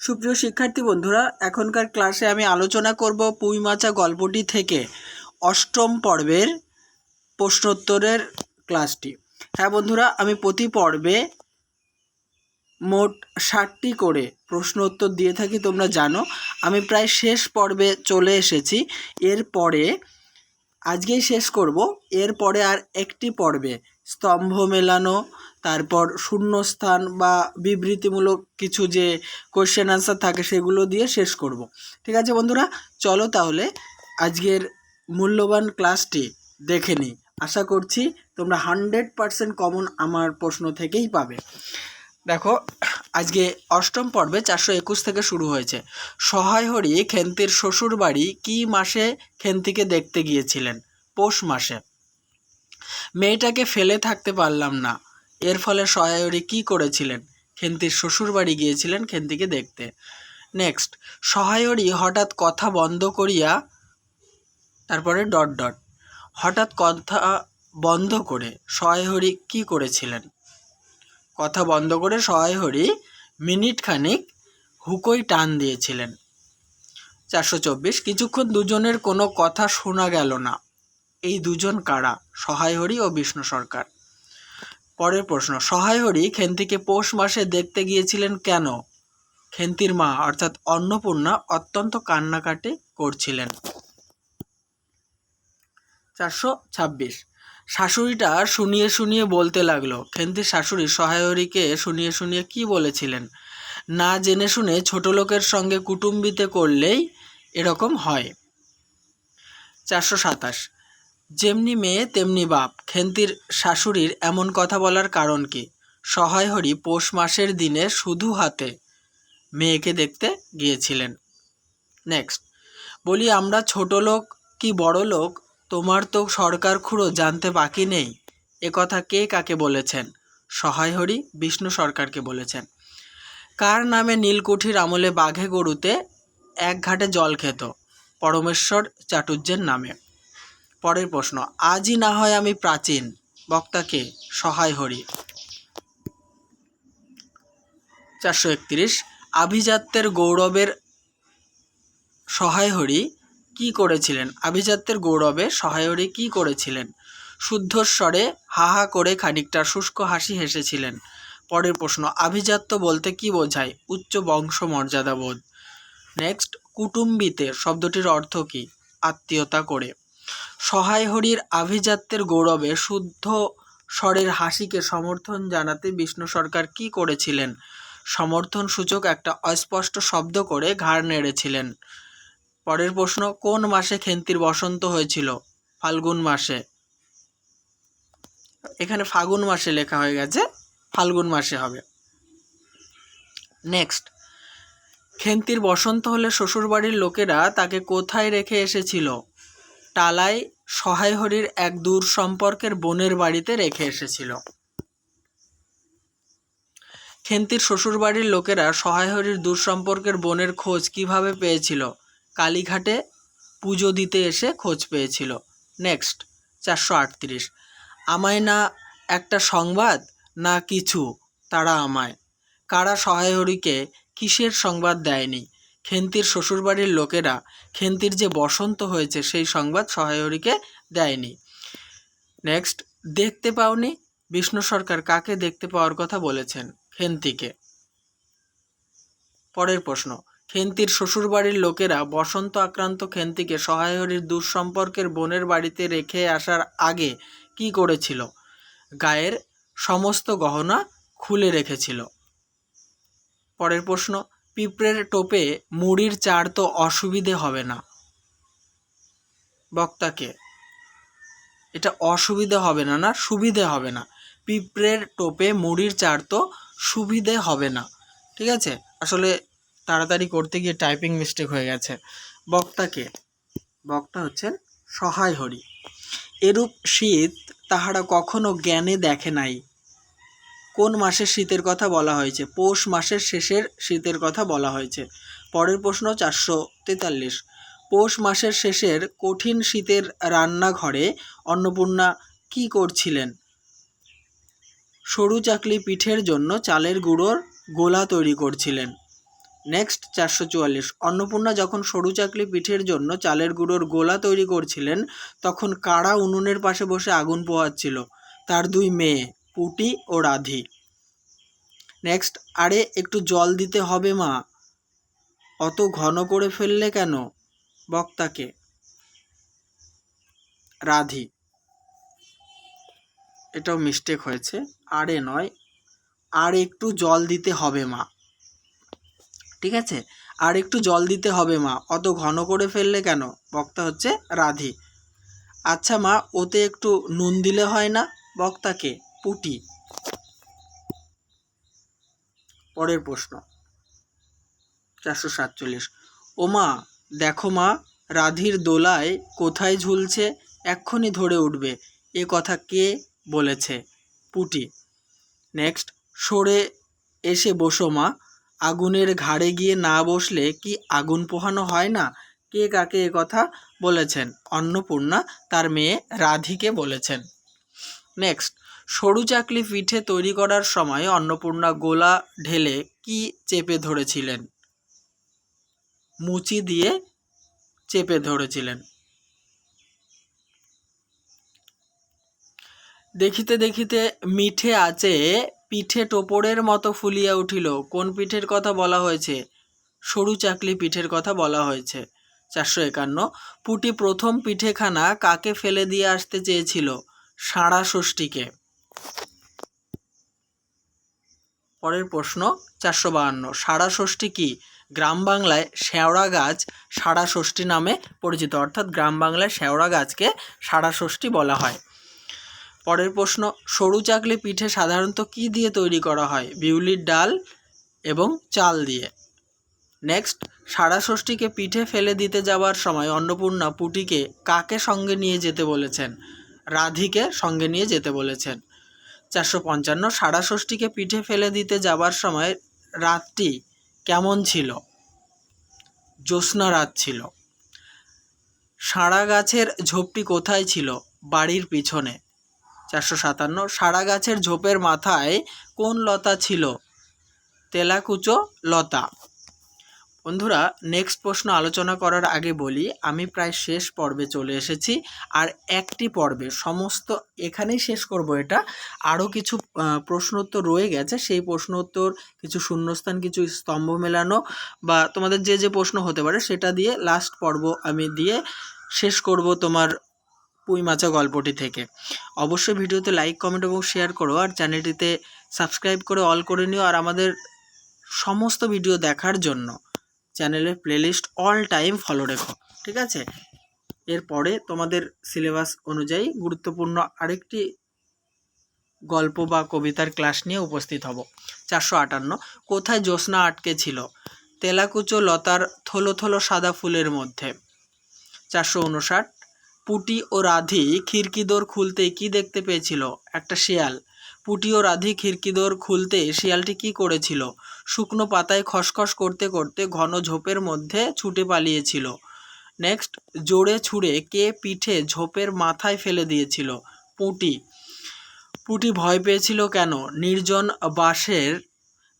সুপ্রিয় শিক্ষার্থী বন্ধুরা, এখনকার ক্লাসে আমি আলোচনা করব পুঁই মাচা গল্পটি থেকে অষ্টম পর্বের প্রশ্নোত্তরের ক্লাসটি। হ্যাঁ বন্ধুরা, আমি প্রতি পর্বে মোট ষাটটি করে প্রশ্ন উত্তর দিয়ে থাকি, তোমরা জানো। আমি প্রায় শেষ পর্বে চলে এসেছি। এরপরে, আজকেই শেষ করব। এরপরে আর একটি পর্বে স্তম্ভ মেলানো, তারপর শূন্যস্থান বা বিবৃতিমূলক কিছু যে কোয়েশ্চেন আনসার থাকে সেগুলো দিয়ে শেষ করব। ঠিক আছে বন্ধুরা? চলো তাহলে আজকের মূল্যবান ক্লাসটি দেখে নিই। আশা করছি তোমরা হান্ড্রেড পারসেন্ট কমন আমার প্রশ্ন থেকেই পাবে। দেখো, আজকে অষ্টম পর্বে চারশো একুশ থেকে শুরু হয়েছে। সহায় হরি খেন্তির শ্বশুর বাড়ি কী মাসে খেন্তিকে দেখতে গিয়েছিলেন? পৌষ মাসে। মেয়েটাকে ফেলে থাকতে পারলাম না। এর ফলে সহায়রি কী করেছিলেন? খেন্তির শ্বশুরবাড়ি গিয়েছিলেন খেন্তিকে দেখতে। নেক্সট, সহায়রি হঠাৎ কথা বন্ধ করিয়া তারপরে ডট ডট। হঠাৎ কথা বন্ধ করে সহায়হরি কী করেছিলেন? কথা বন্ধ করে সহায়হরি মিনিট খানিক হুকোই টান দিয়েছিলেন। চারশো চব্বিশ, কিছুক্ষণ দুজনের কোনো কথা শোনা গেল না। এই দুজন কারা? সহায়হরি ও বিষ্ণু সরকার। পরের প্রশ্ন সহায়হরি খেন্তিকে পৌষ মাসে দেখতে গিয়েছিলেন কেন? খেন্তির মা, অর্থাৎ অন্নপূর্ণা, অত্যন্ত কান্নাকাটি করছিলেন। চারশো ছাব্বিশ। শাশুড়িটা শুনিয়ে শুনিয়ে বলতে লাগল, খেন্তির শাশুড়ি সহায়রীকে শুনিয়ে শুনিয়ে কি বলেছিলেন? না জেনে শুনে ছোট লোকের সঙ্গে কুটুম্বিতে করলেই এরকম হয়। চারশো সাতাশ। যেমনি মেয়ে, তেমনি বাপ। খেন্তির শাশুড়ির এমন কথা বলার কারণ কি? সহায় হরি পৌষ মাসের দিনে শুধু হাতে মেয়েকে দেখতে গিয়েছিলেন। নেক্সট। বলি, আমরা ছোট লোক কি বড় লোক? তোমার তো সরকার খুঁড়ো জানতে বাকি নেই। এ কথা কে কাকে বলেছেন? সহায় হরি বিষ্ণু সরকারকে বলেছেন। কার নামে নীলকুঠির আমলে বাঘে গরুতে এক ঘাটে জল খেত? পরমেশ্বর চাটুর্যের নামে। পরের প্রশ্ন, আজই না হয় আমি প্রাচীন। বক্তাকে সহায় হরি। চারশো একত্রিশ, আভিজাত্যের গৌরবের সহায় হরি কি করেছিলেন? আভিজাত্যের গৌরবে সহায়রী কি করেছিলেন? শুদ্ধস্বরে হা হা করে খানিকটা শুষ্ক হাসি হেসেছিলেন। পরের প্রশ্ন, আভিজাত্য বলতে কি বোঝায়? উচ্চ বংশ মর্যাদা বোধ নেক্সট, কুটুম্বিতে শব্দটির অর্থ কি? আত্মীয়তা করে। সহায় হরির আভিজাত্যের গৌরবে শুদ্ধ স্বরের হাসিকে সমর্থন জানাতে বিষ্ণু সরকার কি করেছিলেন? সমর্থন সূচক একটা অস্পষ্ট শব্দ করে ঘাড় নেড়েছিলেন। পরের প্রশ্ন, কোন মাসে খেন্তির বসন্ত হয়েছিল? ফাল্গুন মাসে। এখানে ফাগুন মাসে লেখা হয়ে গেছে, ফাল্গুন মাসে হবে। নেক্সট। খেন্তির বসন্ত হলে শ্বশুরবাড়ির লোকেরা তাকে কোথায় রেখে এসেছিল? টালায় সহায় হরির এক দূর সম্পর্কের বোনের বাড়িতে রেখে এসেছিল। খেন্তির শ্বশুরবাড়ির লোকেরা সহায় হরির দূর সম্পর্কের বোনের খোঁজ কীভাবে পেয়েছিল, কালীঘাটে পুজো দিতে এসে খোঁজ পেয়েছিল। নেক্সট, চারশো আটত্রিশ। আমায় না একটা সংবাদ, না কিছু, তারা আমায়। কারা সহায়হরিকে কিসের সংবাদ দেয়নি? খেন্তির শ্বশুরবাড়ির লোকেরা খেন্তির যে বসন্ত হয়েছে সেই সংবাদ সহায়হরিকে দেয়নি। নেক্সট, দেখতে পাওনি? বিষ্ণু সরকার কাকে দেখতে পাওয়ার কথা বলেছেন খেন্তিকে? পরের প্রশ্ন, খেন্তির শ্বশুরবাড়ির লোকেরা বসন্ত আক্রান্ত খেন্তিকে সহায়হরির দুঃসম্পর্কের বোনের বাড়িতে রেখে আসার আগে কি করেছিল? গায়ের সমস্ত গহনা খুলে রেখেছিল। পরের প্রশ্ন পিঁপড়ের টোপে মুড়ির চার তো অসুবিধে হবে না। বক্তাকে। এটা অসুবিধে হবে না না, সুবিধে হবে না। পিঁপড়ের টোপে মুড়ির চার তো সুবিধে হবে না। ঠিক আছে? আসলে তাড়াতাড়ি করতে গিয়ে টাইপিং মিস্টেক হয়ে গেছে। বক্তাকে। বক্তা হচ্ছেন সহায় হরি। এরূপ শীত তাহারা কখনো জ্ঞানে দেখে নাই। কোন মাসের শীতের কথা বলা হয়েছে? পৌষ মাসের শেষের শীতের কথা বলা হয়েছে। পরের প্রশ্ন চারশো তেতাল্লিশ। পৌষ মাসের শেষের কঠিন শীতের রান্নাঘরে অন্নপূর্ণা কি করছিলেন? সরু চাকলি পিঠের জন্য চালের গুঁড়োর গোলা তৈরি করছিলেন। নেক্সট, চারশো চুয়াল্লিশ। অন্নপূর্ণা যখন সরু চাকলি পিঠের জন্য চালের গুঁড়োর গোলা তৈরি করছিলেন, তখন কারা উনুনের পাশে বসে আগুন পোহাচ্ছিল। তার দুই মেয়ে। পুটি ও রাধি। নেক্সট আরে একটু জল দিতে হবে মা। অত ঘন করে ফেললে কেন, বক্তাকে? রাধি। এটাও মিস্টেক হয়েছে। আরে নয়, আর একটু জল দিতে হবে মা। ঠিক আছে? আর একটু জল দিতে হবে মা। অত ঘন করে ফেললে কেন, বক্তা হচ্ছে রাধি। আচ্ছা মা, ওতে একটু নুন দিলে হয় না, বক্তাকে? পুটি। পরের প্রশ্ন। চারশো সাতচল্লিশ। ও মা দেখো মা, রাধির দোলায় কোথায় ঝুলছে, এক্ষুনি ধরে উঠবে। এ কথা কে বলেছে? পুটি। নেক্সট, সরে এসে বসো মা। আগুনের ঘাড়ে গিয়ে না বসলে কি আগুন পোহানো হয় না? কে কাকে এ কথা বলেছেন? অন্নপূর্ণা, তার মেয়ে রাধিকে বলেছেন। নেক্সট সরু চাকলি পিঠে তৈরি করার সময় অন্নপূর্ণা গোলা ঢেলে কি চেপে ধরেছিলেন? মুচি দিয়ে চেপে ধরেছিলেন। দেখিতে দেখিতে মিঠে আছে পিঠে টোপরের মতো ফুলিয়া উঠিল। কোন পিঠের কথা বলা হয়েছে? সরু চাকলি পিঠের কথা বলা হয়েছে। চারশো একান্ন। পুটি প্রথম পিঠেখানা কাকে ফেলে দিয়ে আসতে চেয়েছিল? সাড়া ষষ্ঠীকে। পরের প্রশ্ন চারশো বাহান্ন। সাড়া ষষ্ঠী কি গ্রাম বাংলায় শেওড়া গাছ সাড়া ষষ্ঠী নামে পরিচিত? অর্থাৎ গ্রাম বাংলায় শেওড়া গাছকে সাড়া ষষ্ঠী বলা হয়। পরের প্রশ্ন, সরু চাকলি পিঠে সাধারণত কি দিয়ে তৈরি করা হয়? বিউলির ডাল এবং চাল দিয়ে। নেক্সট সাড়া ষষ্ঠীকে পিঠে ফেলে দিতে যাওয়ার সময় অন্নপূর্ণা পুটিকে কাকে সঙ্গে নিয়ে যেতে বলেছেন? রাধিকে সঙ্গে নিয়ে যেতে বলেছেন। চারশো পঞ্চান্ন সাড়া ষষ্ঠীকে পিঠে ফেলে দিতে যাবার সময় রাতটি কেমন ছিল? জ্যোৎস্না রাত ছিল। সাড়া গাছের ঝোপটি কোথায় ছিল? বাড়ির পিছনে। চারশো সাতান্ন সাড়া গাছের ঝোপের মাথায় কোন লতা ছিল? তেলাকুচো লতা। বন্ধুরা নেক্সট প্রশ্ন আলোচনা করার আগে বলি আমি প্রায় শেষ পর্বে চলে এসেছি আর একটি পর্বে সমস্ত এখানেই শেষ করব এটা। আরও কিছু আহ, প্রশ্ন উত্তর রয়ে গেছে সেই প্রশ্ন উত্তর কিছু শূন্যস্থান কিছু স্তম্ভ মেলানো বা তোমাদের যে যে প্রশ্ন হতে পারে সেটা দিয়ে লাস্ট পর্ব আমি দিয়ে শেষ করব তোমার পুঁই মাচা গল্পটি থেকে। অবশ্যই ভিডিওতে লাইক কমেন্ট এবং শেয়ার করো আর চ্যানেলটিতে সাবস্ক্রাইব করে অল করে নিও আর আমাদের সমস্ত ভিডিও দেখার জন্য। চ্যানেলের প্লেলিস্ট অল টাইম ফলো রেখো, ঠিক আছে? এরপরে তোমাদের সিলেবাস অনুযায়ী গুরুত্বপূর্ণ আরেকটি গল্প বা কবিতার ক্লাস নিয়ে উপস্থিত হব। চারশো আটান্ন, কোথায় জ্যোৎস্না আটকে ছিল? তেলাকুচো লতার থলো থলো সাদা ফুলের মধ্যে। চারশো উনষাট, পুটি ও রাধি খিড়কিদোর খুলতে কি দেখতে পেয়েছিল? একটা শিয়াল। পুটি ও রাধি খিড়কিদোর খুলতে শিয়ালটি কি করেছিল? শুকনো পাতায় খসখস করতে করতে ঘন ঝোপের মধ্যে ছুটে পালিয়েছিল। নেক্সট, জোরে ছুঁড়ে কে পিঠে ঝোপের মাথায় ফেলে দিয়েছিল? পুটি। পুটি ভয় পেয়েছিল কেন? নির্জন বাঁশের,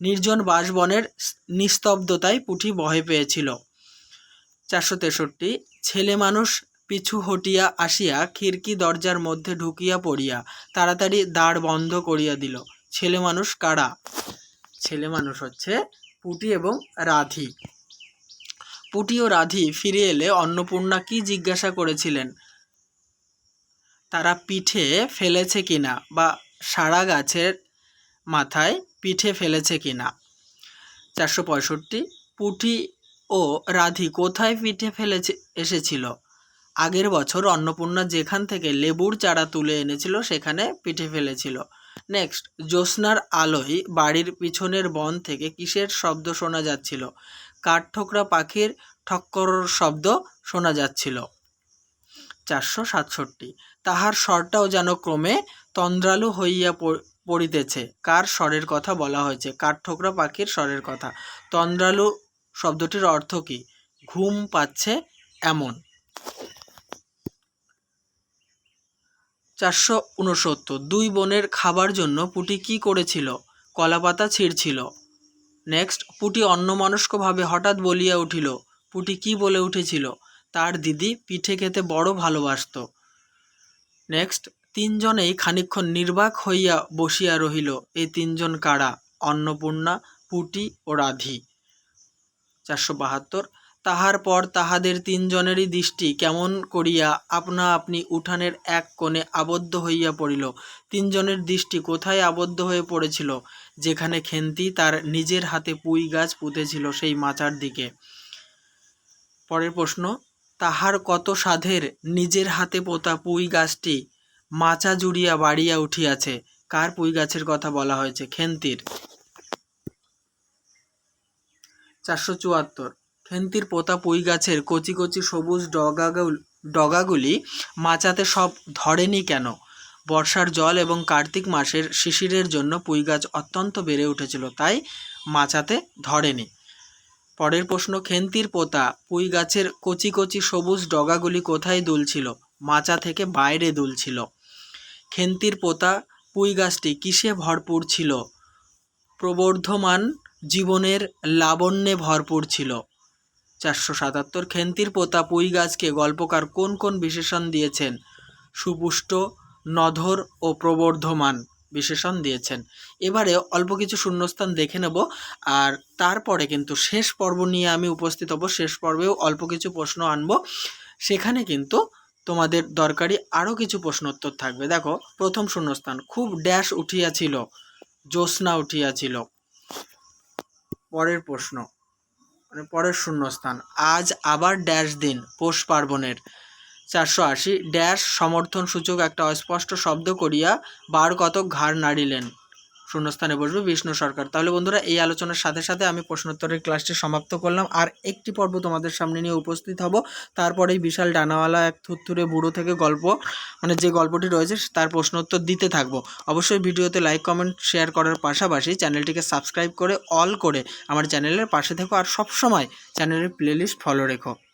নির্জন বাঁশবনের নিস্তব্ধতায় পুটি ভয় পেয়েছিল। চারশো তেষট্টি, ছেলে মানুষ পিছু হটিয়া আসিয়া খিড়কি দরজার মধ্যে ঢুকিয়া পড়িয়া তাড়াতাড়ি দ্বার বন্ধ করিয়া দিল। ছেলে মানুষ কারা? ছেলে মানুষ হচ্ছে পুটি এবং রাধি। পুটি ও রাধি ফিরে এলে অন্নপূর্ণা কি জিজ্ঞাসা করেছিলেন? তারা পিঠে ফেলেছে কিনা বা সারা গাছের মাথায় পিঠে ফেলেছে কিনা? চারশো পঁয়ষট্টি। পুটি ও রাধি কোথায় পিঠে ফেলেছে, এসেছিল? আগের বছর অন্নপূর্ণা যেখান থেকে লেবুর চারা তুলে এনেছিল, সেখানে পিঠে ফেলেছিল। নেক্সট জ্যোৎস্নার আলোয় বাড়ির পিছনের বন থেকে কিসের শব্দ শোনা যাচ্ছিল? কাঠঠোকরা পাখির ঠক্কর শব্দ শোনা যাচ্ছিল। চারশো সাতষট্টি। তাহার স্বরটাও যেন ক্রমে তন্দ্রালু হইয়া পড়িতেছে। কার স্বরের কথা বলা হয়েছে? কাঠঠোকরা পাখির স্বরের কথা। তন্দ্রালু শব্দটির অর্থ কি? ঘুম পাচ্ছে এমন। চারশো উনসত্তর। দুই বোনের খাবার জন্য পুটি কি করেছিল? কলাপাতা ছিঁড়ছিল। নেক্সট, পুটি অন্যমনস্কভাবে হঠাৎ বলিয়া উঠিল, পুটি কি বলে উঠেছিল? তার দিদি পিঠে খেতে বড় ভালোবাসতো। নেক্সট, তিনজনেই খানিকক্ষণ নির্বাক হইয়া বসিয়া রহিল এই তিনজন কারা? অন্নপূর্ণা, পুটি ও রাধি। চারশো বাহাত্তর। তাহার পর তাহাদের তিনজনেরই দৃষ্টি কেমন করিয়া আপনা আপনি উঠানের এক কোণে আবদ্ধ হইয়া পড়িল। তিনজনের দৃষ্টি কোথায় আবদ্ধ হয়ে পড়েছিল? যেখানে খেন্তি তার নিজের হাতে পুঁই গাছ পুঁতেছিল সেই মাচার দিকে। পরের প্রশ্ন, তাহার কত সাধের নিজের হাতে পোতা পুঁই গাছটি মাচা জুড়িয়া বাড়িয়া উঠিয়াছে? কার পুঁই গাছের কথা বলা হয়েছে? খেন্তির। চারশো চুয়াত্তর। খেন্তির পোতা পুঁই গাছের কচি কচি সবুজ ডগাগুল, ডগাগুলি মাচাতে সব ধরেনি কেন? বর্ষার জল এবং কার্তিক মাসের শিশিরের জন্য পুঁই গাছ অত্যন্ত বেড়ে উঠেছিল, তাই মাচাতে ধরেনি। পরের প্রশ্ন, খেন্তির পোতা পুঁই গাছের কচি কচি সবুজ ডগাগুলি কোথায় দুলছিল? মাচা থেকে বাইরে দুলছিল। খেন্তির পোতা পুঁই গাছটি কিসে ভরপুর ছিল? প্রবর্ধমান জীবনের লাবণ্যে ভরপুর ছিল। চারশো সাতাত্তর খেন্তির পোতা পুঁই গাছকে গল্পকার কোন কোন বিশেষণ দিয়েছেন? সুপুষ্ট, নধর ও প্রবর্ধমান বিশেষণ দিয়েছেন। এবারে অল্প কিছু শূন্যস্থান দেখে নেব আর তারপরে কিন্তু শেষ পর্ব নিয়ে আমি উপস্থিত হব। শেষ পর্বেও অল্প কিছু প্রশ্ন আনব। সেখানে কিন্তু তোমাদের দরকারি আরও কিছু প্রশ্নোত্তর থাকবে। দেখো, প্রথম শূন্যস্থান, খুব ড্যাশ উঠিয়াছিল, জ্যোৎস্না উঠিয়াছিল। পরের প্রশ্ন মানে পরের শূন্যস্থান। আজ আবার ড্যাশ দিন, পৌষ পার্বণের। চারশো আশি, ড্যাশ সমর্থন সূচক একটা অস্পষ্ট শব্দ করিয়া বার কতক ঘাড় নাড়িলেন। শূন্যস্থানে বসবে বিষ্ণু সরকার। তাহলে বন্ধুরা, এই আলোচনার সাথে সাথে আমি প্রশ্নোত্তরের ক্লাসটি সমাপ্ত করলাম। আর একটি পর্ব তোমাদের সামনে নিয়ে উপস্থিত হব। তারপরেই বিশাল ডানাওয়ালা, এক থুত্থুরে বুড়ো থেকে গল্প মানে যে গল্পটি রয়েছে তার প্রশ্নোত্তর দিতে থাকব। অবশ্যই ভিডিওতে লাইক, কমেন্ট, শেয়ার করার পাশাপাশি চ্যানেলটিকে সাবস্ক্রাইব করে, অল করে আমার চ্যানেলের পাশে থেকো। আর সবসময় চ্যানেলের প্লেলিস্ট ফলো রেখো।